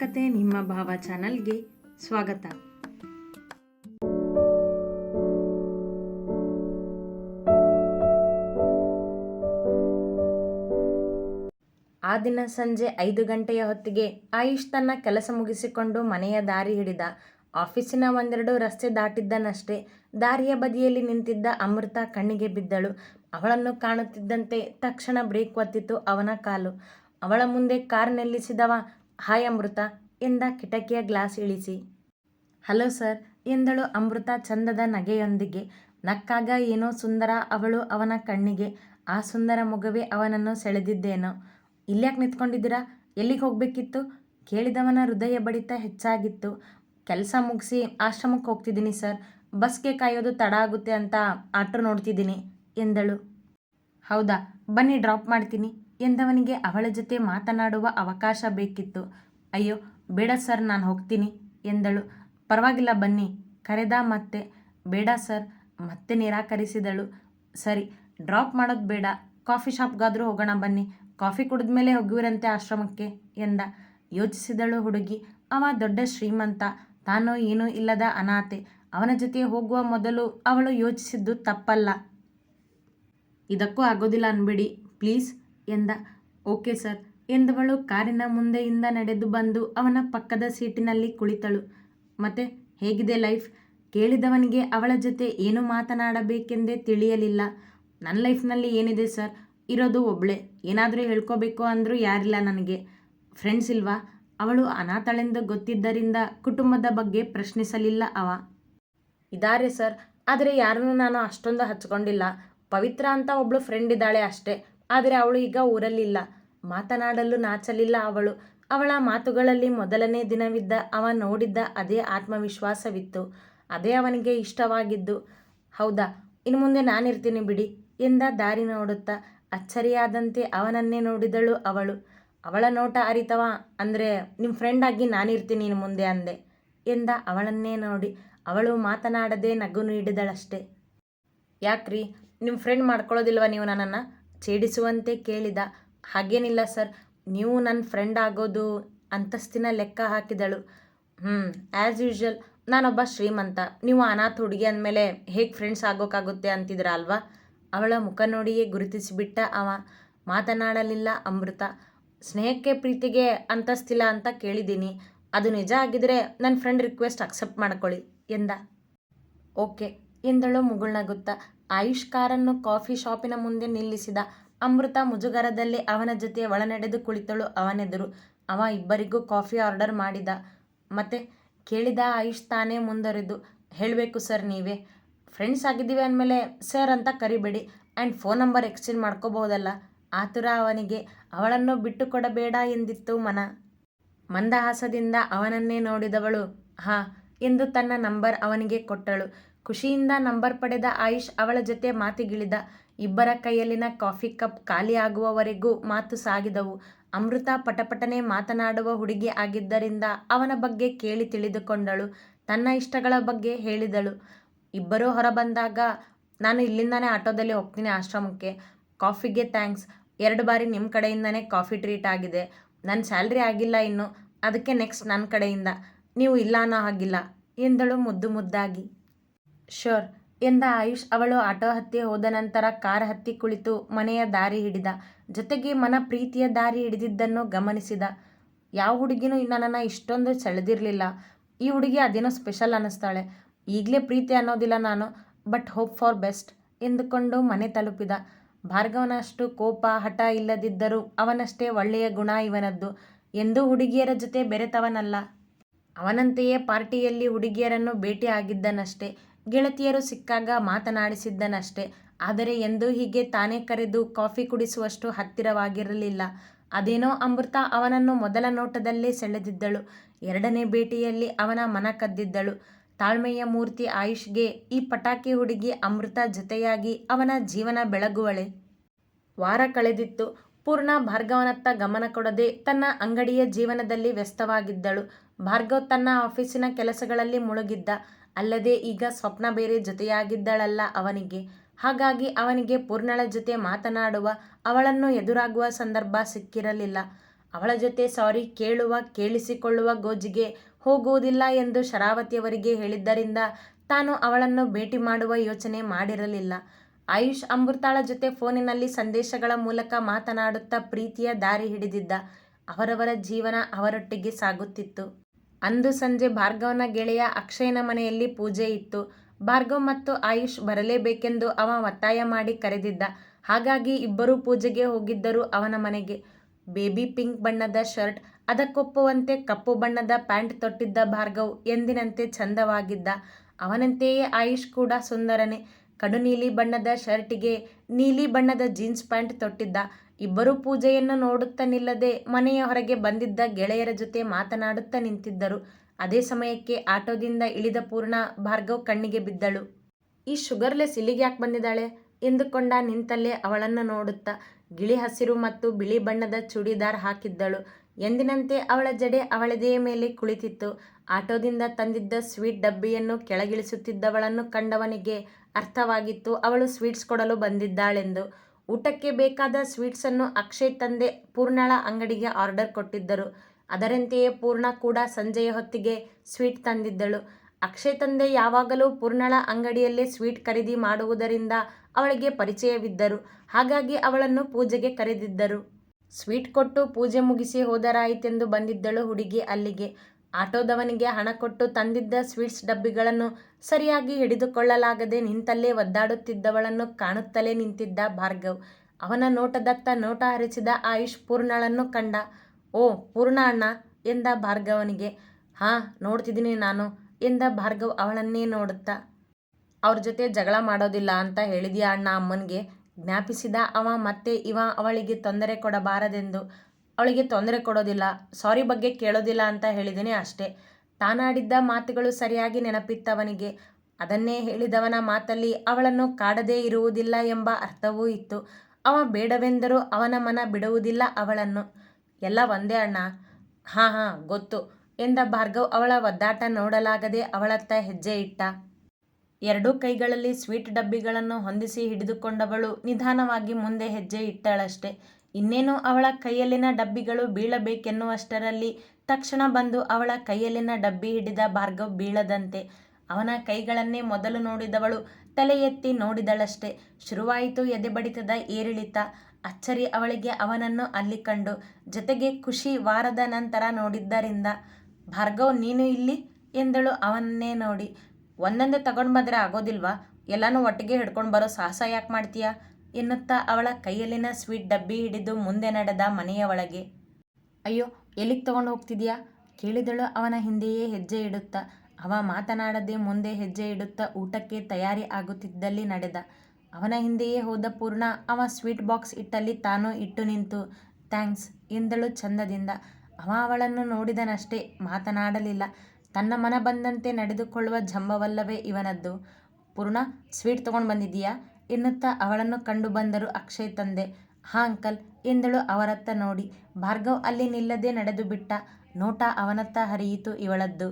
ಕತೆ ನಿಮ್ಮ ಭಾವ ಚಾನಲ್ಗೆ ಸ್ವಾಗತ. ಆ ದಿನ ಸಂಜೆ ಐದು ಗಂಟೆಯ ಹೊತ್ತಿಗೆ ಆಯುಷ್ ತನ್ನ ಕೆಲಸ ಮುಗಿಸಿಕೊಂಡು ಮನೆಯ ದಾರಿ ಹಿಡಿದ. ಆಫೀಸಿನ ಒಂದೆರಡು ರಸ್ತೆ ದಾಟಿದ್ದನಷ್ಟೇ ದಾರಿಯ ಬದಿಯಲ್ಲಿ ನಿಂತಿದ್ದ ಅಮೃತ ಕಣ್ಣಿಗೆ ಬಿದ್ದಳು. ಅವಳನ್ನು ಕಾಣುತ್ತಿದ್ದಂತೆ ತಕ್ಷಣ ಬ್ರೇಕ್ ಒತ್ತಿತು ಅವನ ಕಾಲು. ಅವಳ ಮುಂದೆ ಕಾರ್ ನಿಲ್ಲಿಸಿದವ ಹಾಯ್ ಅಮೃತ ಎಂದ ಕಿಟಕಿಯ ಗ್ಲಾಸ್ ಇಳಿಸಿ. ಹಲೋ ಸರ್, ಎಂದಳು ಅಮೃತ ಚಂದದ ನಗೆಯೊಂದಿಗೆ. ನಕ್ಕಾಗ ಏನೋ ಸುಂದರ ಅವಳು ಅವನ ಕಣ್ಣಿಗೆ. ಆ ಸುಂದರ ಮುಗವೇ ಅವನನ್ನು ಸೆಳೆದಿದ್ದೇನೋ. ಇಲ್ಯಾಕೆ ನಿಂತ್ಕೊಂಡಿದ್ದೀರಾ? ಎಲ್ಲಿಗೆ ಹೋಗಬೇಕಿತ್ತು? ಕೇಳಿದವನ ಹೃದಯ ಬಡಿತ ಹೆಚ್ಚಾಗಿತ್ತು. ಕೆಲಸ ಮುಗಿಸಿ ಆಶ್ರಮಕ್ಕೆ ಹೋಗ್ತಿದ್ದೀನಿ ಸರ್. ಬಸ್ಗೆ ಕಾಯೋದು ತಡ ಆಗುತ್ತೆ ಅಂತ ಆಟೋ ನೋಡ್ತಿದ್ದೀನಿ, ಎಂದಳು. ಹೌದಾ? ಬನ್ನಿ ಡ್ರಾಪ್ ಮಾಡ್ತೀನಿ. ಎಂದವನಿಗೆ ಅವಳ ಜೊತೆ ಮಾತನಾಡುವ ಅವಕಾಶ ಬೇಕಿತ್ತು. ಅಯ್ಯೋ, ಬೇಡ ಸರ್, ನಾನು ಹೋಗ್ತೀನಿ ಎಂದಳು. ಪರವಾಗಿಲ್ಲ ಬನ್ನಿ, ಕರೆದ ಮತ್ತೆ. ಬೇಡ ಸರ್, ಮತ್ತೆ ನಿರಾಕರಿಸಿದಳು. ಸರಿ, ಡ್ರಾಪ್ ಮಾಡೋದು ಬೇಡ. ಕಾಫಿ ಶಾಪ್ಗಾದರೂ ಹೋಗೋಣ ಬನ್ನಿ. ಕಾಫಿ ಕುಡಿದ ಮೇಲೆ ಹೋಗುವಿರಂತೆ ಆಶ್ರಮಕ್ಕೆ ಎಂದ. ಯೋಚಿಸಿದಳು ಹುಡುಗಿ. ಅವ ದೊಡ್ಡ ಶ್ರೀಮಂತ. ತಾನು ಏನೂ ಇಲ್ಲದ ಅನಾಥೆ ಅವನ ಜೊತೆ ಹೋಗುವ ಮೊದಲು ಅವಳು ಯೋಚಿಸಿದ್ದು ತಪ್ಪಲ್ಲ. ಇದಕ್ಕೂ ಆಗೋದಿಲ್ಲ ಅನ್ಬಿಡಿ, ಪ್ಲೀಸ್. ಎಂದ. Okay sir. ಎಂದವಳು ಕಾರಿನ ಮುಂದೆಯಿಂದ ನಡೆದು ಬಂದು ಅವನ ಪಕ್ಕದ ಸೀಟಿನಲ್ಲಿ ಕುಳಿತಳು. ಮತ್ತೆ, ಹೇಗಿದೆ ಲೈಫ್? ಕೇಳಿದವನಿಗೆ ಅವಳ ಜೊತೆ ಏನು ಮಾತನಾಡಬೇಕೆಂದೇ ತಿಳಿಯಲಿಲ್ಲ. ನನ್ನ ಲೈಫ್ನಲ್ಲಿ ಏನಿದೆ ಸರ್? ಇರೋದು ಒಬ್ಳೆ. ಏನಾದರೂ ಹೇಳ್ಕೋಬೇಕು ಅಂದರೂ ಯಾರಿಲ್ಲ ನನಗೆ. ಫ್ರೆಂಡ್ಸ್ ಇಲ್ವಾ? ಅವಳು ಅನಾಥಳೆಂದು ಗೊತ್ತಿದ್ದರಿಂದ ಕುಟುಂಬದ ಬಗ್ಗೆ ಪ್ರಶ್ನಿಸಲಿಲ್ಲ ಅವ. ಇದ್ದಾರೆ ಸರ್. ಆದರೆ ಯಾರನ್ನೂ ನಾನು ಅಷ್ಟೊಂದು ಹಚ್ಕೊಂಡಿಲ್ಲ. ಪವಿತ್ರ ಅಂತ ಒಬ್ಳು ಫ್ರೆಂಡ್ ಇದ್ದಾಳೆ ಅಷ್ಟೇ. ಆದರೆ ಅವಳು ಈಗ ಊರಲ್ಲಿಲ್ಲ. ಮಾತನಾಡಲು ನಾಚಲಿಲ್ಲ ಅವಳು. ಅವಳ ಮಾತುಗಳಲ್ಲಿ ಮೊದಲನೇ ದಿನವಿದ್ದ ಅವ ನೋಡಿದ್ದ ಅದೇ ಆತ್ಮವಿಶ್ವಾಸವಿತ್ತು. ಅದೇ ಅವನಿಗೆ ಇಷ್ಟವಾಗಿದ್ದು. ಹೌದಾ, ಇನ್ನು ಮುಂದೆ ನಾನಿರ್ತೀನಿ ಬಿಡಿ ಎಂದ ದಾರಿ ನೋಡುತ್ತಾ ಅಚ್ಚರಿಯಾದಂತೆ ಅವನನ್ನೇ ನೋಡಿದಳು ಅವಳು. ಅವಳ ನೋಟ ಅರಿತವ ಅಂದರೆ ನಿಮ್ಮ ಫ್ರೆಂಡ್ ಆಗಿ ನಾನಿರ್ತೀನಿ ಇನ್ನು ಮುಂದೆ ಅಂದೆ ಎಂದ ಅವಳನ್ನೇ ನೋಡಿ. ಅವಳು ಮಾತನಾಡದೆ ನಗು ನೀಡಿದಳಷ್ಟೆ. ಯಾಕ್ರಿ ನಿಮ್ಮ ಫ್ರೆಂಡ್ ಮಾಡ್ಕೊಳ್ಳೋದಿಲ್ವ ನೀವು ನನ್ನನ್ನು? ಛೇಡಿಸುವಂತೆ ಕೇಳಿದ. ಹಾಗೇನಿಲ್ಲ ಸರ್, ನೀವು ನನ್ನ ಫ್ರೆಂಡ್ ಆಗೋದು ಅಂತಸ್ತಿನ ಲೆಕ್ಕ ಹಾಕಿದಳು. ಹ್ಞೂ ಆ್ಯಸ್ ಯೂಶ್ವಲ್ ನಾನೊಬ್ಬ ಶ್ರೀಮಂತ. ನೀವು ಅನಾಥ ಹುಡುಗಿ ಅಂದಮೇಲೆ ಹೇಗೆ ಫ್ರೆಂಡ್ಸ್ ಆಗೋಕ್ಕಾಗುತ್ತೆ ಅಂತಿದ್ರ ಅಲ್ವಾ? ಅವಳ ಮುಖ ನೋಡಿಯೇ ಗುರುತಿಸಿಬಿಟ್ಟ ಅವ. ಮಾತನಾಡಲಿಲ್ಲ ಅಮೃತ. ಸ್ನೇಹಕ್ಕೆ ಪ್ರೀತಿಗೆ ಅಂತಸ್ತಿಲ್ಲ ಅಂತ ಕೇಳಿದ್ದೀನಿ. ಅದು ನಿಜ ಆಗಿದ್ರೆ ನನ್ನ ಫ್ರೆಂಡ್ ರಿಕ್ವೆಸ್ಟ್ ಅಕ್ಸೆಪ್ಟ್ ಮಾಡ್ಕೊಳ್ಳಿ ಎಂದ. ಓಕೆ ಎಂದಳು ಮುಗುಳ್ನಗುತ್ತಾ. ಆಯುಷ್ ಕಾರನ್ನು ಕಾಫಿ ಶಾಪಿನ ಮುಂದೆ ನಿಲ್ಲಿಸಿದ ಅಮೃತ ಮುಜುಗರದಲ್ಲಿ ಅವನ ಜೊತೆ ಒಳನಡೆದು ಕುಳಿತಳು ಅವನೆದುರು. ಅವ ಇಬ್ಬರಿಗೂ ಕಾಫಿ ಆರ್ಡರ್ ಮಾಡಿದ. ಮತ್ತೆ ಕೇಳಿದ ಆಯುಷ್ ತಾನೇ ಮುಂದರಿದು, ಹೇಳಬೇಕು ಸರ್ ನೀವೇ. ಫ್ರೆಂಡ್ಸ್ ಆಗಿದ್ದೀವಿ ಅಂದಮೇಲೆ ಸರ್ ಅಂತ ಕರಿಬೇಡಿ ಆ್ಯಂಡ್ ಫೋನ್ ನಂಬರ್ ಎಕ್ಸ್ಚೇಂಜ್ ಮಾಡ್ಕೋಬೋದಲ್ಲ ಆತುರ ಅವನಿಗೆ, ಅವಳನ್ನು ಬಿಟ್ಟು ಕೊಡಬೇಡ ಎಂದಿತ್ತು ಮನ. ಮಂದಹಾಸದಿಂದ ಅವನನ್ನೇ ನೋಡಿದವಳು. ಹಾ, ಎಂದು ತನ್ನ ನಂಬರ್ ಅವನಿಗೆ ಕೊಟ್ಟಳು. ಖುಷಿಯಿಂದ ನಂಬರ್ ಪಡೆದ ಆಯುಷ್ ಅವಳ ಜೊತೆ ಮಾತಿಗಿಳಿದ. ಇಬ್ಬರ ಕೈಯಲ್ಲಿನ ಕಾಫಿ ಕಪ್ ಖಾಲಿ ಆಗುವವರೆಗೂ ಮಾತು ಸಾಗಿದವು. ಅಮೃತ ಪಟಪಟನೆ ಮಾತನಾಡುವ ಹುಡುಗಿ ಆಗಿದ್ದರಿಂದ ಅವನ ಬಗ್ಗೆ ಕೇಳಿ ತಿಳಿದುಕೊಂಡಳು. ತನ್ನ ಇಷ್ಟಗಳ ಬಗ್ಗೆ ಹೇಳಿದಳು. ಇಬ್ಬರೂ ಹೊರಬಂದಾಗ ನಾನು ಇಲ್ಲಿಂದಾನೇ ಆಟೋದಲ್ಲಿ ಹೋಗ್ತೀನಿ ಆಶ್ರಮಕ್ಕೆ. ಕಾಫಿಗೆ ಥ್ಯಾಂಕ್ಸ್. ಎರಡು ಬಾರಿ ನಿಮ್ಮ ಕಡೆಯಿಂದನೇ ಕಾಫಿ ಟ್ರೀಟ್ ಆಗಿದೆ. ನನ್ನ ಸ್ಯಾಲ್ರಿ ಆಗಿಲ್ಲ ಇನ್ನು. ಅದಕ್ಕೆ ನೆಕ್ಸ್ಟ್ ನನ್ನ ಕಡೆಯಿಂದ. ನೀವು ಇಲ್ಲ ಅನ್ನೋ ಹಾಗಿಲ್ಲ ಎಂದಳು ಮುದ್ದು ಮುದ್ದಾಗಿ. ಶೋರ್ ಎಂದ ಆಯುಷ್ ಅವಳು ಆಟೋ ಹತ್ತಿ ಹೋದ ನಂತರ ಕಾರ್ ಹತ್ತಿ ಕುಳಿತು ಮನೆಯ ದಾರಿ ಹಿಡಿದ. ಜೊತೆಗೆ ಮನ ಪ್ರೀತಿಯ ದಾರಿ ಹಿಡಿದಿದ್ದನ್ನು ಗಮನಿಸಿದ. ಯಾವ ಹುಡುಗಿನೂ ನನ್ನನ್ನು ಇಷ್ಟೊಂದು ಸೆಳೆದಿರಲಿಲ್ಲ. ಈ ಹುಡುಗಿ ಅದೇನೋ ಸ್ಪೆಷಲ್ ಅನ್ನಿಸ್ತಾಳೆ. ಈಗಲೇ ಪ್ರೀತಿ ಅನ್ನೋದಿಲ್ಲ ನಾನು, ಬಟ್ ಹೋಪ್ ಫಾರ್ ಬೆಸ್ಟ್ ಎಂದುಕೊಂಡು ಮನೆ ತಲುಪಿದ. ಭಾರ್ಗವನಷ್ಟು ಕೋಪ, ಹಠ ಇಲ್ಲದಿದ್ದರೂ ಅವನಷ್ಟೇ ಒಳ್ಳೆಯ ಗುಣ ಇವನದ್ದು. ಎಂದೂ ಹುಡುಗಿಯರ ಜೊತೆ ಬೆರೆತವನಲ್ಲ. ಅವನಂತೆಯೇ ಪಾರ್ಟಿಯಲ್ಲಿ ಹುಡುಗಿಯರನ್ನು ಭೇಟಿ ಆಗಿದ್ದನಷ್ಟೇ ಗೆಳತಿಯರು ಸಿಕ್ಕಾಗ ಮಾತನಾಡಿಸಿದ್ದನಷ್ಟೇ. ಆದರೆ ಎಂದು ಹೀಗೆ ತಾನೇ ಕರೆದು ಕಾಫಿ ಕುಡಿಸುವಷ್ಟು ಹತ್ತಿರವಾಗಿರಲಿಲ್ಲ. ಅದೇನೋ ಅಮೃತ ಅವನನ್ನು ಮೊದಲ ನೋಟದಲ್ಲೇ ಸೆಳೆದಿದ್ದಳು. ಎರಡನೇ ಭೇಟಿಯಲ್ಲಿ ಅವನ ಮನ ಕದ್ದಿದ್ದಳು. ತಾಳ್ಮೆಯ ಮೂರ್ತಿ ಆಯುಷ್ಗೆ ಈ ಪಟಾಕಿ ಹುಡುಗಿ ಅಮೃತ ಜೊತೆಯಾಗಿ ಅವನ ಜೀವನ ಬೆಳಗುವಳೆ. ವಾರ ಕಳೆದಿತ್ತು. ಪೂರ್ಣ ಭಾರ್ಗವನತ್ತ ಗಮನ ಕೊಡದೆ ತನ್ನ ಅಂಗಡಿಯ ಜೀವನದಲ್ಲಿ ವ್ಯಸ್ತವಾಗಿದ್ದಳು. ಭಾರ್ಗವ್ ತನ್ನ ಆಫೀಸಿನ ಕೆಲಸಗಳಲ್ಲಿ ಮುಳುಗಿದ್ದ. ಅಲ್ಲದೆ ಈಗ ಸ್ವಪ್ನ ಬೇರೆ ಜೊತೆಯಾಗಿದ್ದಳಲ್ಲ ಅವನಿಗೆ. ಹಾಗಾಗಿ ಅವನಿಗೆ ಪೂರ್ಣಳ ಜೊತೆ ಮಾತನಾಡುವ, ಅವಳನ್ನು ಎದುರಾಗುವ ಸಂದರ್ಭ ಸಿಕ್ಕಿರಲಿಲ್ಲ. ಅವಳ ಜೊತೆ ಸಾರಿ ಕೇಳುವ, ಕೇಳಿಸಿಕೊಳ್ಳುವ ಗೋಜಿಗೆ ಹೋಗುವುದಿಲ್ಲ ಎಂದು ಶರಾವತಿಯವರಿಗೆ ಹೇಳಿದ್ದರಿಂದ ತಾನು ಅವಳನ್ನು ಭೇಟಿ ಮಾಡುವ ಯೋಚನೆ ಮಾಡಿರಲಿಲ್ಲ. ಆಯುಷ್ ಅಮೃತಾಳ ಜೊತೆ ಫೋನಿನಲ್ಲಿ ಸಂದೇಶಗಳ ಮೂಲಕ ಮಾತನಾಡುತ್ತಾ ಪ್ರೀತಿಯ ದಾರಿ ಹಿಡಿದಿದ್ದ ಅವರವರ ಜೀವನ ಅವರೊಟ್ಟಿಗೆ ಸಾಗುತ್ತಿತ್ತು. ಅಂದು ಸಂಜೆ ಭಾರ್ಗವನ ಗೆಳೆಯ ಅಕ್ಷಯನ ಮನೆಯಲ್ಲಿ ಪೂಜೆ ಇತ್ತು. ಭಾರ್ಗವ್ ಮತ್ತು ಆಯುಷ್ ಬರಲೇಬೇಕೆಂದು ಅವ ಒತ್ತಾಯ ಮಾಡಿ ಕರೆದಿದ್ದ. ಹಾಗಾಗಿ ಇಬ್ಬರೂ ಪೂಜೆಗೆ ಹೋಗಿದ್ದರು ಅವನ ಮನೆಗೆ. ಬೇಬಿ ಪಿಂಕ್ ಬಣ್ಣದ ಶರ್ಟ್, ಅದಕ್ಕೊಪ್ಪುವಂತೆ ಕಪ್ಪು ಬಣ್ಣದ ಪ್ಯಾಂಟ್ ತೊಟ್ಟಿದ್ದ ಭಾರ್ಗವ್ ಎಂದಿನಂತೆ ಚಂದವಾಗಿದ್ದ. ಅವನಂತೆಯೇ ಆಯುಷ್ ಕೂಡ ಸುಂದರನೇ. ಕಡು ನೀಲಿ ಬಣ್ಣದ ಶರ್ಟಿಗೆ ನೀಲಿ ಬಣ್ಣದ ಜೀನ್ಸ್ ಪ್ಯಾಂಟ್ ತೊಟ್ಟಿದ್ದ. ಇಬ್ಬರೂ ಪೂಜೆಯನ್ನು ನೋಡುತ್ತಾ ನಿಲ್ಲದೆ ಮನೆಯ ಹೊರಗೆ ಬಂದಿದ್ದ ಗೆಳೆಯರ ಜೊತೆ ಮಾತನಾಡುತ್ತಾ ನಿಂತಿದ್ದರು. ಅದೇ ಸಮಯಕ್ಕೆ ಆಟೋದಿಂದ ಇಳಿದ ಪೂರ್ಣ ಭಾರ್ಗವ್ ಕಣ್ಣಿಗೆ ಬಿದ್ದಳು. ಈ ಶುಗರ್ಲೆಸ್ ಇಲ್ಲಿಗೆ ಯಾಕೆ ಬಂದಿದ್ದಾಳೆ? ಎಂದುಕೊಂಡ ನಿಂತಲ್ಲೇ ಅವಳನ್ನು ನೋಡುತ್ತಾ ಗಿಳಿ ಹಸಿರು ಮತ್ತು ಬಿಳಿ ಬಣ್ಣದ ಚೂಡಿದಾರ್ ಹಾಕಿದ್ದಳು. ಎಂದಿನಂತೆ ಅವಳ ಜಡೆ ಅವಳದೆಯ ಮೇಲೆ ಕುಳಿತಿತ್ತು. ಆಟೋದಿಂದ ತಂದಿದ್ದ ಸ್ವೀಟ್ ಡಬ್ಬಿಯನ್ನು ಕೆಳಗಿಳಿಸುತ್ತಿದ್ದವಳನ್ನು ಕಂಡವನಿಗೆ ಅರ್ಥವಾಗಿತ್ತು. ಅವಳು ಸ್ವೀಟ್ಸ್ ಕೊಡಲು ಬಂದಿದ್ದಾಳೆಂದು. ಊಟಕ್ಕೆ ಬೇಕಾದ ಸ್ವೀಟ್ಸನ್ನು ಅಕ್ಷಯ್ ತಂದೆ ಪೂರ್ಣಳ ಅಂಗಡಿಗೆ ಆರ್ಡರ್ ಕೊಟ್ಟಿದ್ದರು. ಅದರಂತೆಯೇ ಪೂರ್ಣ ಕೂಡ ಸಂಜೆಯ ಹೊತ್ತಿಗೆ ಸ್ವೀಟ್ ತಂದಿದ್ದಳು. ಅಕ್ಷಯ್ ತಂದೆ ಯಾವಾಗಲೂ ಪೂರ್ಣಳ ಅಂಗಡಿಯಲ್ಲೇ ಸ್ವೀಟ್ ಖರೀದಿ ಮಾಡುವುದರಿಂದ ಅವಳಿಗೆ ಪರಿಚಯವಿದ್ದರು. ಹಾಗಾಗಿ ಅವಳನ್ನು ಪೂಜೆಗೆ ಕರೆದಿದ್ದರು. ಸ್ವೀಟ್ ಕೊಟ್ಟು ಪೂಜೆ ಮುಗಿಸಿ ಹೋದರಾಯಿತೆಂದು ಬಂದಿದ್ದಳು ಹುಡುಗಿ ಅಲ್ಲಿಗೆ. ಆಟೋದವನಿಗೆ ಹಣ ಕೊಟ್ಟು ತಂದಿದ್ದ ಸ್ವೀಟ್ಸ್ ಡಬ್ಬಿಗಳನ್ನು ಸರಿಯಾಗಿ ಹಿಡಿದುಕೊಳ್ಳಲಾಗದೆ ನಿಂತಲ್ಲೇ ಒದ್ದಾಡುತ್ತಿದ್ದವಳನ್ನು ಕಾಣುತ್ತಲೇ ನಿಂತಿದ್ದ ಭಾರ್ಗವ್. ಅವನ ನೋಟದತ್ತ ನೋಟ ಹರಿಸಿದ ಆಯುಷ್ ಪೂರ್ಣಳನ್ನು ಕಂಡ, ಓ ಪೂರ್ಣ ಅಣ್ಣ ಎಂದ ಭಾರ್ಗವನಿಗೆ. ಹಾಂ, ನೋಡ್ತಿದ್ದೀನಿ ನಾನು, ಎಂದ ಭಾರ್ಗವ್ ಅವಳನ್ನೇ ನೋಡುತ್ತಾ. ಅವ್ರ ಜೊತೆ ಜಗಳ ಮಾಡೋದಿಲ್ಲ ಅಂತ ಹೇಳಿದ್ಯಾ ಅಣ್ಣ ಅಮ್ಮನಿಗೆ? ಜ್ಞಾಪಿಸಿದ ಅವ ಮತ್ತೆ ಇವ ಅವಳಿಗೆ ತೊಂದರೆ ಕೊಡಬಾರದೆಂದು. ಅವಳಿಗೆ ತೊಂದರೆ ಕೊಡೋದಿಲ್ಲ. ಸಾರಿ ಬಗ್ಗೆ ಕೇಳೋದಿಲ್ಲ ಅಂತ ಹೇಳಿದ್ದೀನಿ ಅಷ್ಟೇ. ತಾನಾಡಿದ್ದ ಮಾತುಗಳು ಸರಿಯಾಗಿ ನೆನಪಿತ್ತವನಿಗೆ. ಅದನ್ನೇ ಹೇಳಿದವನ ಮಾತಲ್ಲಿ ಅವಳನ್ನು ಕಾಡದೇ ಇರುವುದಿಲ್ಲ ಎಂಬ ಅರ್ಥವೂ ಇತ್ತು. ಅವ ಬೇಡವೆಂದರೂ ಅವನ ಮನ ಬಿಡುವುದಿಲ್ಲ ಅವಳನ್ನು. ಎಲ್ಲ ಒಂದೇ ಅಣ್ಣ. ಹಾಂ ಹಾಂ, ಗೊತ್ತು ಎಂದ ಭಾರ್ಗವ್ ಅವಳ ಒದ್ದಾಟ ನೋಡಲಾಗದೆ ಅವಳತ್ತ ಹೆಜ್ಜೆ ಇಟ್ಟ. ಎರಡೂ ಕೈಗಳಲ್ಲಿ ಸ್ವೀಟ್ ಡಬ್ಬಿಗಳನ್ನು ಹೊಂದಿಸಿ ಹಿಡಿದುಕೊಂಡವಳು ನಿಧಾನವಾಗಿ ಮುಂದೆ ಹೆಜ್ಜೆ ಇಟ್ಟಳಷ್ಟೆ. ಇನ್ನೇನು ಅವಳ ಕೈಯಲ್ಲಿನ ಡಬ್ಬಿಗಳು ಬೀಳಬೇಕೆನ್ನುವಷ್ಟರಲ್ಲಿ ತಕ್ಷಣ ಬಂದು ಅವಳ ಕೈಯಲ್ಲಿನ ಡಬ್ಬಿ ಹಿಡಿದ ಭಾರ್ಗವ್ ಬೀಳದಂತೆ. ಅವನ ಕೈಗಳನ್ನೇ ಮೊದಲು ನೋಡಿದವಳು ತಲೆ ಎತ್ತಿ ನೋಡಿದಳಷ್ಟೇ. ಶುರುವಾಯಿತು ಎದೆಬಡಿತದ ಏರಿಳಿತ. ಅಚ್ಚರಿ ಅವಳಿಗೆ ಅವನನ್ನು ಅಲ್ಲಿ ಕಂಡು, ಜೊತೆಗೆ ಖುಷಿ ವಾರದ ನಂತರ ನೋಡಿದ್ದರಿಂದ, ಭಾರ್ಗವ್, ನೀನು ಇಲ್ಲಿ? ಎಂದಳು ಅವನನ್ನೇ ನೋಡಿ. ಒಂದೊಂದೇ ತಗೊಂಡು ಬಂದರೆ ಆಗೋದಿಲ್ವಾ? ಎಲ್ಲನೂ ಒಟ್ಟಿಗೆ ಹಿಡ್ಕೊಂಡು ಬರೋ ಸಾಹಸ ಯಾಕೆ ಮಾಡ್ತೀಯಾ? ಎನ್ನುತ್ತಾ ಅವಳ ಕೈಯಲ್ಲಿನ ಸ್ವೀಟ್ ಡಬ್ಬಿ ಹಿಡಿದು ಮುಂದೆ ನಡೆದ ಮನೆಯ ಒಳಗೆ. ಅಯ್ಯೋ, ಎಲ್ಲಿಗೆ ತಗೊಂಡು ಹೋಗ್ತಿದ್ಯಾ? ಕೇಳಿದಳು ಅವನ ಹಿಂದೆಯೇ ಹೆಜ್ಜೆ ಇಡುತ್ತಾ. ಅವ ಮಾತನಾಡದೆ ಮುಂದೆ ಹೆಜ್ಜೆ ಇಡುತ್ತಾ ಊಟಕ್ಕೆ ತಯಾರಿ ಆಗುತ್ತಿದ್ದಲ್ಲಿ ನಡೆದ. ಅವನ ಹಿಂದೆಯೇ ಹೋದ ಪೂರ್ಣ, ಅವ ಸ್ವೀಟ್ ಬಾಕ್ಸ್ ಇಟ್ಟಲ್ಲಿ ತಾನು ಇಟ್ಟು ನಿಂತು, ಥ್ಯಾಂಕ್ಸ್ ಎಂದಳು ಚಂದದಿಂದ. ಅವ ಅವಳನ್ನು ನೋಡಿದನಷ್ಟೇ ಮಾತನಾಡಲಿಲ್ಲ. ತನ್ನ ಮನ ಬಂದಂತೆ ನಡೆದುಕೊಳ್ಳುವ ಜಂಬವಲ್ಲವೇ ಇವನದ್ದು. ಪೂರ್ಣ, ಸ್ವೀಟ್ ತೊಗೊಂಡು ಬಂದಿದ್ದೀಯಾ? ಎನ್ನುತ್ತಾ ಅವಳನ್ನು ಕಂಡು ಬಂದರು ಅಕ್ಷಯ್ ತಂದೆ. ಹಾ ಅಂಕಲ್, ಎಂದಳು ಅವರತ್ತ ನೋಡಿ. ಭಾರ್ಗವ್ ಅಲ್ಲಿ ನಿಲ್ಲದೆ ನಡೆದು ಬಿಟ್ಟ ನೋಟ ಅವನತ್ತ ಹರಿಯಿತು ಇವಳದ್ದು.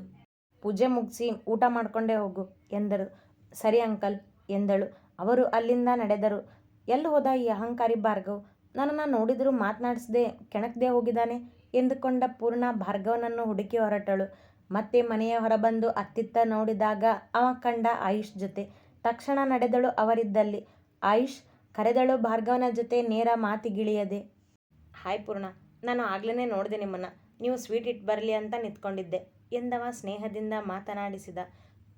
ಪೂಜೆ ಮುಗಿಸಿ ಊಟ ಮಾಡಿಕೊಂಡೇ ಹೋಗು, ಎಂದರು. ಸರಿ ಅಂಕಲ್, ಎಂದಳು. ಅವರು ಅಲ್ಲಿಂದ ನಡೆದರು. ಎಲ್ಲಿ ಹೋದ ಈ ಅಹಂಕಾರಿ ಭಾರ್ಗವ್? ನನ್ನನ್ನು ನೋಡಿದರೂ ಮಾತನಾಡಿಸದೆ ಕೆಣಕದೆ ಹೋಗಿದ್ದಾನೆ, ಎಂದುಕೊಂಡ ಪೂರ್ಣ ಭಾರ್ಗವನನ್ನು ಹುಡುಕಿ ಹೊರಟಳು. ಮತ್ತೆ ಮನೆಯ ಹೊರಬಂದು ಅತ್ತಿತ್ತ ನೋಡಿದಾಗ ಅವ ಕಂಡ ಆಯುಷ್ ಜೊತೆ. ತಕ್ಷಣ ನಡೆದಳು ಅವರಿದ್ದಲ್ಲಿ. ಆಯುಷ್, ಕರೆದಳು ಭಾರ್ಗವನ ಜೊತೆ ನೇರ ಮಾತಿಗಿಳಿಯದೆ, ಹಾಯ್ ಪೂರ್ಣ, ನಾನು ಆಗ್ಲೇ ನೋಡಿದೆ ನಿಮ್ಮನ್ನು. ನೀವು ಸ್ವೀಟ್ ಇಟ್ಟು ಬರಲಿ ಅಂತ ನಿಂತ್ಕೊಂಡಿದ್ದೆ ಎಂದವ ಸ್ನೇಹದಿಂದ ಮಾತನಾಡಿಸಿದ.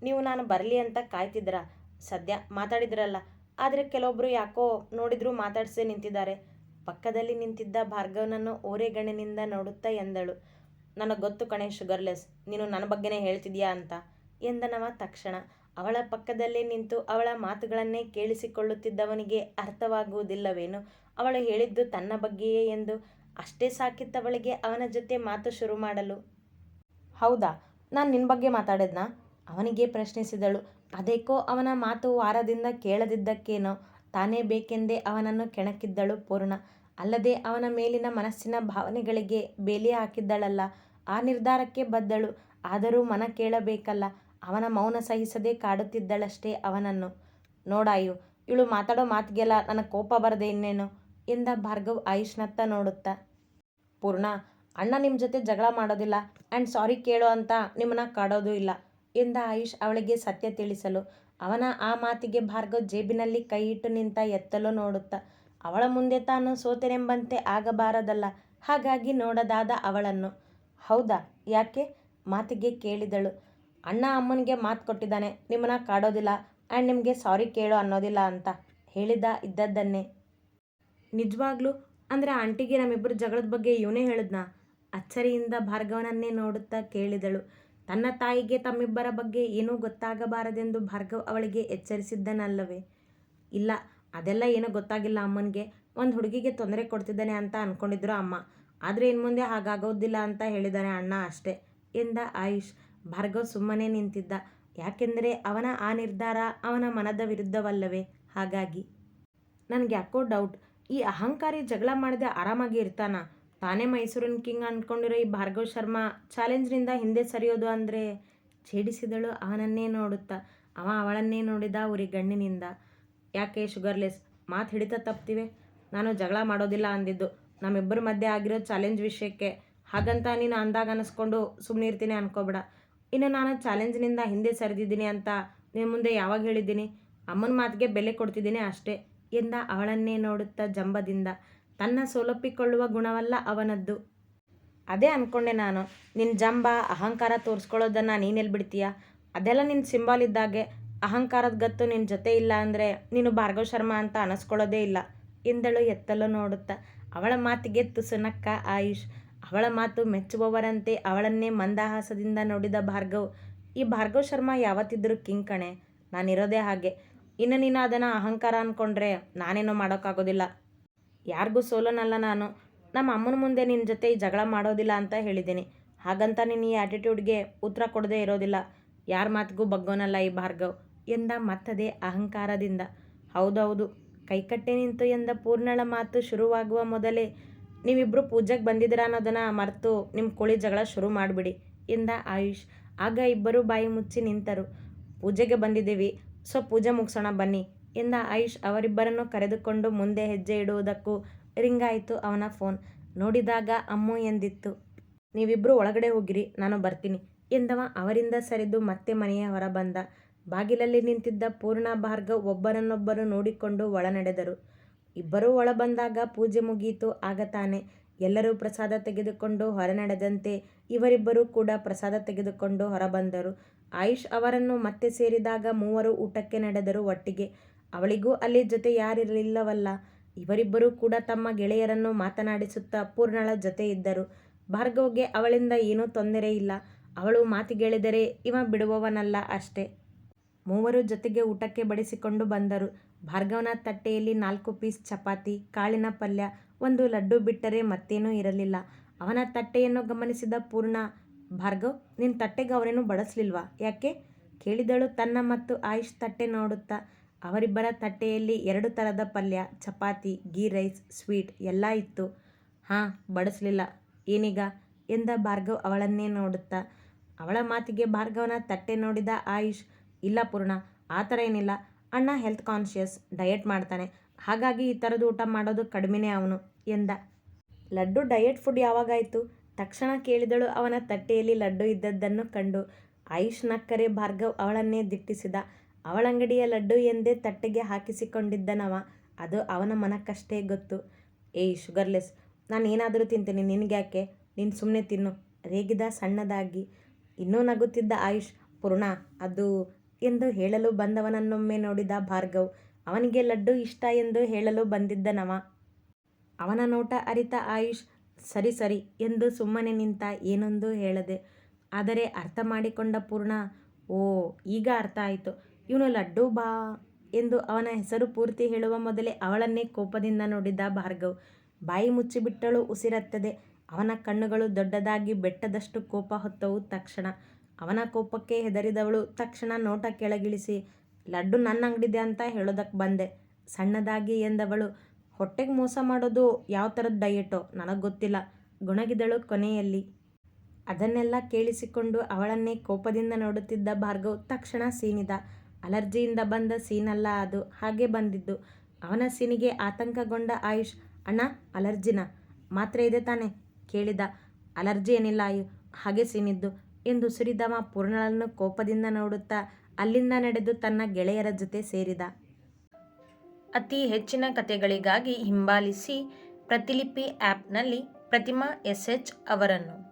ನೀವು ನಾನು ಬರಲಿ ಅಂತ ಕಾಯ್ತಿದ್ರಾ ಸದ್ಯ ಮಾತಾಡಿದ್ರಲ್ಲ, ಆದರೆ ಕೆಲವೊಬ್ಬರು ಯಾಕೋ ನೋಡಿದ್ರು ಮಾತಾಡಿಸೇ ನಿಂತಿದ್ದಾರೆ. ಪಕ್ಕದಲ್ಲಿ ನಿಂತಿದ್ದ ಭಾರ್ಗವನನ್ನು ಓರೆಗಣ್ಣಿನಿಂದ ನೋಡುತ್ತಾ ಎಂದಳು. ನನಗೆ ಗೊತ್ತು ಕಣೆ, ಶುಗರ್ಲೆಸ್, ನೀನು ನನ್ನ ಬಗ್ಗೆನೇ ಹೇಳ್ತಿದ್ಯಾ ಅಂತ ಎಂದನವ ತಕ್ಷಣ. ಅವಳ ಪಕ್ಕದಲ್ಲೇ ನಿಂತು ಅವಳ ಮಾತುಗಳನ್ನೇ ಕೇಳಿಸಿಕೊಳ್ಳುತ್ತಿದ್ದವನಿಗೆ ಅರ್ಥವಾಗುವುದಿಲ್ಲವೇನು? ಅವಳು ಹೇಳಿದ್ದು ತನ್ನ ಬಗ್ಗೆಯೇ ಎಂದು. ಅಷ್ಟೇ ಸಾಕಿತ್ತವಳಿಗೆ ಅವನ ಜೊತೆ ಮಾತು ಶುರು ಮಾಡಲು. ಹೌದಾ? ನಾನು ನಿನ್ನ ಬಗ್ಗೆ ಮಾತಾಡಿದ್ನಾ? ಅವನಿಗೆ ಪ್ರಶ್ನಿಸಿದಳು. ಅದೇಕೋ ಅವನ ಮಾತು ವಾರದಿಂದ ಕೇಳದಿದ್ದಕ್ಕೇನೋ? ತಾನೇ ಬೇಕೆಂದೇ ಅವನನ್ನು ಕೆಣಕಿದ್ದಳು ಪೂರ್ಣ. ಅಲ್ಲದೆ ಅವನ ಮೇಲಿನ ಮನಸ್ಸಿನ ಭಾವನೆಗಳಿಗೆ ಬೇಲಿ ಹಾಕಿದ್ದಳಲ್ಲ. ಆ ನಿರ್ಧಾರಕ್ಕೆ ಬದ್ದಳು. ಆದರೂ ಮನ ಕೇಳಬೇಕಲ್ಲ. ಅವನ ಮೌನ ಸಹಿಸದೆ ಕಾಡುತ್ತಿದ್ದಳಷ್ಟೇ ಅವನನ್ನು. ನೋಡಾಯು ಇವಳು ಮಾತಾಡೋ ಮಾತಿಗೆಲ್ಲ ನನಗೆ ಕೋಪ ಬರದೆ ಇನ್ನೇನು? ಎಂದ ಭಾರ್ಗವ್ ಆಯುಷ್ನತ್ತ ನೋಡುತ್ತಾ. ಪೂರ್ಣ, ಅಣ್ಣ ನಿಮ್ಮ ಜೊತೆ ಜಗಳ ಮಾಡೋದಿಲ್ಲ ಆ್ಯಂಡ್ ಸಾರಿ ಕೇಳೋ ಅಂತ ನಿಮ್ಮನ್ನ ಕಾಡೋದು ಇಲ್ಲ, ಎಂದ ಆಯುಷ್ ಅವಳಿಗೆ ಸತ್ಯ ತಿಳಿಸಲು. ಅವನ ಆ ಮಾತಿಗೆ ಭಾರ್ಗವ್ ಜೇಬಿನಲ್ಲಿ ಕೈ ಇಟ್ಟು ನಿಂತ ಎತ್ತಲು ನೋಡುತ್ತಾ. ಅವಳ ಮುಂದೆ ತಾನು ಸೋತೆನೆಂಬಂತೆ ಆಗಬಾರದಲ್ಲ, ಹಾಗಾಗಿ ನೋಡದಾದ ಅವಳನ್ನು. ಹೌದಾ, ಯಾಕೆ? ಮಾತಿಗೆ ಕೇಳಿದಳು. ಅಣ್ಣ ಅಮ್ಮನಿಗೆ ಮಾತು ಕೊಟ್ಟಿದ್ದಾನೆ, ನಿಮ್ಮನ್ನ ಕಾಡೋದಿಲ್ಲ, ಆ್ಯಂಡ್ ನಿಮಗೆ ಸಾರಿ ಕೇಳೋ ಅನ್ನೋದಿಲ್ಲ ಅಂತ ಹೇಳಿದ್ದ ಇದ್ದದ್ದನ್ನೇ. ನಿಜವಾಗ್ಲೂ, ಅಂದರೆ ಆಂಟಿಗೆ ನಮ್ಮಿಬ್ಬರು ಜಗಳದ ಬಗ್ಗೆ ಇವನೇ ಹೇಳಿದ್ನಾ? ಅಚ್ಚರಿಯಿಂದ ಭಾರ್ಗವನನ್ನೇ ನೋಡುತ್ತಾ ಕೇಳಿದಳು. ತನ್ನ ತಾಯಿಗೆ ತಮ್ಮಿಬ್ಬರ ಬಗ್ಗೆ ಏನೂ ಗೊತ್ತಾಗಬಾರದೆಂದು ಭಾರ್ಗವ್ ಅವಳಿಗೆ ಎಚ್ಚರಿಸಿದ್ದನಲ್ಲವೇ? ಇಲ್ಲ, ಅದೆಲ್ಲ ಏನೂ ಗೊತ್ತಾಗಿಲ್ಲ ಅಮ್ಮನಿಗೆ. ಒಂದು ಹುಡುಗಿಗೆ ತೊಂದರೆ ಕೊಡ್ತಿದ್ದಾನೆ ಅಂತ ಅಂದ್ಕೊಂಡಿದ್ರು ಅಮ್ಮ. ಆದರೆ ಇನ್ನು ಮುಂದೆ ಹಾಗಾಗೋದಿಲ್ಲ ಅಂತ ಹೇಳಿದ್ದಾನೆ ಅಣ್ಣ ಅಷ್ಟೇ, ಎಂದ ಆಯುಷ್. ಭಾರ್ಗವ್ ಸುಮ್ಮನೆ ನಿಂತಿದ್ದ. ಯಾಕೆಂದರೆ ಅವನ ಆ ನಿರ್ಧಾರ ಅವನ ಮನದ ವಿರುದ್ಧವಲ್ಲವೇ? ಹಾಗಾಗಿ. ನನಗೆ ಯಾಕೋ ಡೌಟ್ ಈ ಅಹಂಕಾರಿ ಜಗಳ ಮಾಡದೆ ಆರಾಮಾಗಿ ಇರ್ತಾನ? ತಾನೇ ಮೈಸೂರಿನ ಕಿಂಗ್ ಅಂದ್ಕೊಂಡಿರೋ ಈ ಭಾರ್ಗವ್ ಶರ್ಮಾ ಚಾಲೆಂಜ್ನಿಂದ ಹಿಂದೆ ಸರಿಯೋದು ಅಂದರೆ ಛೇಡಿಸಿದಳು ಅವನನ್ನೇ ನೋಡುತ್ತಾ. ಅವ ಅವಳನ್ನೇ ನೋಡಿದ ಉರಿಗಣ್ಣಿನಿಂದ ಯಾಕೆ ಶುಗರ್ಲೆಸ್ ಮಾತು ಹಿಡಿತಾ ತಪ್ತಿವೆ. ನಾನು ಜಗಳ ಮಾಡೋದಿಲ್ಲ ಅಂದಿದ್ದು. ನಮ್ಮಿಬ್ಬರ ಮಧ್ಯೆ ಆಗಿರೋ ಚಾಲೆಂಜ್ ವಿಷಯಕ್ಕೆ. ಹಾಗಂತ ನೀನು ಅಂದಾಗ ಅನ್ನಿಸ್ಕೊಂಡು ಸುಮ್ಮನೆ ಇರ್ತೀನಿ ಅನ್ಕೋಬೇಡ. ಇನ್ನು ನಾನು ಚಾಲೆಂಜ್ನಿಂದ ಹಿಂದೆ ಸರಿದಿದ್ದೀನಿ ಅಂತ ನಿಮ್ಮ ಮುಂದೆ ಯಾವಾಗ ಹೇಳಿದ್ದೀನಿ? ಅಮ್ಮನ ಮಾತಿಗೆ ಬೆಲೆ ಕೊಡ್ತಿದ್ದೀನಿ ಅಷ್ಟೇ ಎಂದ ಅವಳನ್ನೇ ನೋಡುತ್ತಾ ಜಂಬದಿಂದ. ತನ್ನ ಸೋಲೊಪ್ಪಿಕೊಳ್ಳುವ ಗುಣವಲ್ಲ ಅವನದ್ದು. ಅದೇ ಅಂದ್ಕೊಂಡೆ ನಾನು. ನಿನ್ನ ಜಂಬ, ಅಹಂಕಾರ ತೋರಿಸ್ಕೊಳ್ಳೋದನ್ನು ನೀನೆಲ್ಲಿ ಬಿಡ್ತೀಯಾ? ಅದೆಲ್ಲ ನಿನ್ನ ಸಿಂಬಲ್ ಇದ್ದಾಗೆ. ಅಹಂಕಾರದ ಗತ್ತು ನಿನ್ನ ಜೊತೆ ಇಲ್ಲ ಅಂದರೆ ನೀನು ಭಾರ್ಗವ ಶರ್ಮಾ ಅಂತ ಅನಿಸ್ಕೊಳ್ಳೋದೇ ಇಲ್ಲ ಎಂದಳು ಎತ್ತಲು ನೋಡುತ್ತಾ. ಅವಳ ಮಾತಿಗೆ ತುಸುನಕ್ಕ ಆಯುಷ್. ಅವಳ ಮಾತು ಮೆಚ್ಚುವವರಂತೆ ಅವಳನ್ನೇ ಮಂದಹಾಸದಿಂದ ನೋಡಿದ ಭಾರ್ಗವ್, ಈ ಭಾರ್ಗವ್ ಶರ್ಮಾ ಯಾವತ್ತಿದ್ದರೂ ಕಿಂಗ್ ಕಣೆ, ನಾನಿರೋದೇ ಹಾಗೆ. ಇನ್ನು ನೀನು ಅದನ್ನು ಅಹಂಕಾರ ಅಂದ್ಕೊಂಡ್ರೆ ನಾನೇನೋ ಮಾಡೋಕ್ಕಾಗೋದಿಲ್ಲ. ಯಾರಿಗೂ ಸೋಲೋನಲ್ಲ ನಾನು. ನಮ್ಮ ಅಮ್ಮನ ಮುಂದೆ ನಿನ್ನ ಜೊತೆ ಈ ಜಗಳ ಮಾಡೋದಿಲ್ಲ ಅಂತ ಹೇಳಿದ್ದೀನಿ. ಹಾಗಂತ ನೀನು ಈ ಆ್ಯಟಿಟ್ಯೂಡ್ಗೆ ಉತ್ತರ ಕೊಡದೇ ಇರೋದಿಲ್ಲ. ಯಾರ ಮಾತಿಗೂ ಬಗ್ಗೋನಲ್ಲ ಈ ಭಾರ್ಗವ್ ಎಂದ ಮತ್ತದೇ ಅಹಂಕಾರದಿಂದ. ಹೌದೌದು. ಕೈಕಟ್ಟೆ ನಿಂತು ಎಂದ ಪೂರ್ಣಳ ಮಾತು ಶುರುವಾಗುವ ಮೊದಲೇ ನೀವಿಬ್ಬರು ಪೂಜೆಗೆ ಬಂದಿದ್ದೀರಾ ಅನ್ನೋದನ್ನು ಮರೆತು ನಿಮ್ಮ ಕೋಳಿ ಜಗಳ ಶುರು ಮಾಡಿಬಿಡಿ, ಇಂದ ಆಯುಷ್. ಆಗ ಇಬ್ಬರು ಬಾಯಿ ಮುಚ್ಚಿ ನಿಂತರು. ಪೂಜೆಗೆ ಬಂದಿದ್ದೀವಿ, ಸೊ ಪೂಜೆ ಮುಗಿಸೋಣ ಬನ್ನಿ, ಇಂದ ಆಯುಷ್ ಅವರಿಬ್ಬರನ್ನು ಕರೆದುಕೊಂಡು ಮುಂದೆ ಹೆಜ್ಜೆ ಇಡುವುದಕ್ಕೂ ರಿಂಗಾಯಿತು ಅವನ ಫೋನ್. ನೋಡಿದಾಗ ಅಮ್ಮು ಎಂದಿತ್ತು ನೀವಿಬ್ಬರು ಒಳಗಡೆ ಹೋಗಿರಿ, ನಾನು ಬರ್ತೀನಿ. ಎಂದವ ಅವರಿಂದ ಸರಿದು ಮತ್ತೆ ಮನೆಯ ಹೊರ ಬಂದ. ಬಾಗಿಲಲ್ಲಿ ನಿಂತಿದ್ದ ಪೂರ್ಣ ಭಾರ್ಗವ್ ಒಬ್ಬರನ್ನೊಬ್ಬರು ನೋಡಿಕೊಂಡು ಒಳ ನಡೆದರು ಇಬ್ಬರೂ ಒಳ ಬಂದಾಗ ಪೂಜೆ ಮುಗಿಯಿತು ಆಗ ತಾನೆ ಎಲ್ಲರೂ ಪ್ರಸಾದ ತೆಗೆದುಕೊಂಡು ಹೊರ ನಡೆದಂತೆ ಇವರಿಬ್ಬರೂ ಕೂಡ ಪ್ರಸಾದ ತೆಗೆದುಕೊಂಡು ಹೊರಬಂದರು. ಆಯುಷ್ ಅವರನ್ನು ಮತ್ತೆ ಸೇರಿದಾಗ ಮೂವರು ಊಟಕ್ಕೆ ನಡೆದರು ಒಟ್ಟಿಗೆ. ಅವಳಿಗೂ ಅಲ್ಲಿ ಜೊತೆ ಯಾರಿರಲಿಲ್ಲವಲ್ಲ, ಇವರಿಬ್ಬರೂ ಕೂಡ ತಮ್ಮ ಗೆಳೆಯರನ್ನು ಮಾತನಾಡಿಸುತ್ತಾ ಪೂರ್ಣಳ ಜೊತೆ ಇದ್ದರು. ಭಾರ್ಗವ್ಗೆ ಅವಳಿಂದ ಏನೂ ತೊಂದರೆ ಇಲ್ಲ. ಅವಳು ಮಾತಿಗೆಳೆದರೆ ಇವ ಬಿಡುವವನಲ್ಲ ಅಷ್ಟೇ. ಮೂವರು ಜೊತೆಗೆ ಊಟಕ್ಕೆ ಬಡಿಸಿಕೊಂಡು ಬಂದರು. ಭಾರ್ಗವನ ತಟ್ಟೆಯಲ್ಲಿ ನಾಲ್ಕು ಪೀಸ್ ಚಪಾತಿ, ಕಾಳಿನ ಪಲ್ಯ, ಒಂದು ಲಡ್ಡು ಬಿಟ್ಟರೆ ಮತ್ತೇನೂ ಇರಲಿಲ್ಲ. ಅವನ ತಟ್ಟೆಯನ್ನು ಗಮನಿಸಿದ ಪೂರ್ಣ, ಭಾರ್ಗವ್ ನಿನ್ನ ತಟ್ಟೆಗೆ ಅವರೇನು ಬಡಿಸ್ಲಿಲ್ವಾ ಯಾಕೆ? ಕೇಳಿದಳು ತನ್ನ ಮತ್ತು ಆಯುಷ್ ತಟ್ಟೆ ನೋಡುತ್ತಾ. ಅವರಿಬ್ಬರ ತಟ್ಟೆಯಲ್ಲಿ ಎರಡು ಥರದ ಪಲ್ಯ, ಚಪಾತಿ ಗೀ ರೈಸ್, ಸ್ವೀಟ್ ಎಲ್ಲ ಇತ್ತು. ಹಾಂ ಬಡಿಸ್ಲಿಲ್ಲ ಏನೀಗ? ಎಂದ ಭಾರ್ಗವ್ ಅವಳನ್ನೇ ನೋಡುತ್ತಾ. ಅವಳ ಮಾತಿಗೆ ಭಾರ್ಗವನ ತಟ್ಟೆ ನೋಡಿದ ಆಯುಷ್, ಇಲ್ಲ ಪೂರ್ಣ, ಆ ಥರ ಏನಿಲ್ಲ. ಅಣ್ಣ ಹೆಲ್ತ್ ಕಾನ್ಷಿಯಸ್ ಡಯಟ್ ಮಾಡ್ತಾನೆ. ಹಾಗಾಗಿ ಈ ಥರದ್ದು ಊಟ ಮಾಡೋದು ಕಡಿಮೆನೇ ಅವನು, ಎಂದ. ಲಡ್ಡು ಡಯಟ್ ಫುಡ್ ಯಾವಾಗಾಯಿತು? ತಕ್ಷಣ ಕೇಳಿದಳು ಅವನ ತಟ್ಟೆಯಲ್ಲಿ ಲಡ್ಡು ಇದ್ದದ್ದನ್ನು ಕಂಡು. ಆಯುಷ್ ನಕ್ಕರೆ ಭಾರ್ಗವ್ ಅವಳನ್ನೇ ದಿಟ್ಟಿಸಿದ. ಅವಳಂಗಡಿಯ ಲಡ್ಡು ಎಂದೇ ತಟ್ಟೆಗೆ ಹಾಕಿಸಿಕೊಂಡಿದ್ದನವ, ಅದು ಅವನ ಮನಕ್ಕಷ್ಟೇ ಗೊತ್ತು. ಏಯ್ ಶುಗರ್ಲೆಸ್, ನಾನು ಏನಾದರೂ ತಿಂತೀನಿ, ನಿನಗ್ಯಾಕೆ? ನೀನು ಸುಮ್ಮನೆ ತಿನ್ನು. ರೇಗಿದ ಸಣ್ಣದಾಗಿ. ಇನ್ನೂ ನಗುತ್ತಿದ್ದ ಆಯುಷ್, ಪೂರ್ಣ, ಅದು ಎಂದು ಹೇಳಲು ಬಂದವನನ್ನೊಮ್ಮೆ ನೋಡಿದ ಭಾರ್ಗವ್, ಅವನಿಗೆ ಲಡ್ಡು ಇಷ್ಟ ಎಂದು ಹೇಳಲು ಬಂದಿದ್ದನವ. ಅವನ ನೋಟ ಅರಿತ ಆಯುಷ್, ಸರಿ ಸರಿ ಎಂದು ಸುಮ್ಮನೆ ನಿಂತ ಏನೊಂದು ಹೇಳದೆ, ಆದರೆ ಅರ್ಥ ಮಾಡಿಕೊಂಡ ಪೂರ್ಣ, ಓ, ಈಗ ಅರ್ಥ ಆಯಿತು. ಇವನು ಲಡ್ಡು ಬಾ ಎಂದು ಅವನ ಹೆಸರು ಪೂರ್ತಿ ಹೇಳುವ ಮೊದಲೇ ಅವಳನ್ನೇ ಕೋಪದಿಂದ ನೋಡಿದ ಭಾರ್ಗವ್, ಬಾಯಿ ಮುಚ್ಚಿಬಿಟ್ಟಳು ಉಸಿರತ್ತದೆ. ಅವನ ಕಣ್ಣುಗಳು ದೊಡ್ಡದಾಗಿ ಬೆಟ್ಟದಷ್ಟು ಕೋಪ ಹೊತ್ತವು ತಕ್ಷಣ. ಅವನ ಕೋಪಕ್ಕೆ ಹೆದರಿದವಳು ತಕ್ಷಣ ನೋಟ ಕೆಳಗಿಳಿಸಿ, ಲಡ್ಡು ನನ್ನ ಅಂಗಡಿದೆ ಅಂತ ಹೇಳೋದಕ್ಕೆ ಬಂದೆ. ಸಣ್ಣದಾಗಿ ಎಂದವಳು, ಹೊಟ್ಟೆಗೆ ಮೋಸ ಮಾಡೋದು ಯಾವ ಥರದ ಡಯೆಟೋ ನನಗೆ ಗೊತ್ತಿಲ್ಲ ಗುಣಗಿದಳು ಕೊನೆಯಲ್ಲಿ. ಅದನ್ನೆಲ್ಲ ಕೇಳಿಸಿಕೊಂಡು ಅವಳನ್ನೇ ಕೋಪದಿಂದ ನೋಡುತ್ತಿದ್ದ ಭಾರ್ಗವ್ ತಕ್ಷಣ ಸೀನಿದ. ಅಲರ್ಜಿಯಿಂದ ಬಂದ ಸೀನಲ್ಲ ಅದು. ಹಾಗೆ ಬಂದಿದ್ದು. ಅವನ ಸೀನಿಗೆ ಆತಂಕಗೊಂಡ ಆಯುಷ್, ಅಣ್ಣ, ಅಲರ್ಜಿನ? ಮಾತ್ರ ಇದೆ ತಾನೆ? ಕೇಳಿದ. ಅಲರ್ಜಿ ಏನಿಲ್ಲ ಆಯು. ಹಾಗೆ ಸೀನಿದ್ದು. ಎಂದು ಸಿಡಿದವ ಪೂರ್ಣಳನ್ನು ಕೋಪದಿಂದ ನೋಡುತ್ತಾ ಅಲ್ಲಿಂದ ನಡೆದು ತನ್ನ ಗೆಳೆಯರ ಜೊತೆ ಸೇರಿದ. ಅತಿ ಹೆಚ್ಚಿನ ಕಥೆಗಳಿಗಾಗಿ ಹಿಂಬಾಲಿಸಿ ಪ್ರತಿಲಿಪಿ ಆ್ಯಪ್ನಲ್ಲಿ ಪ್ರತಿಮಾ ಎಸ್ ಎಚ್ ಅವರನ್ನು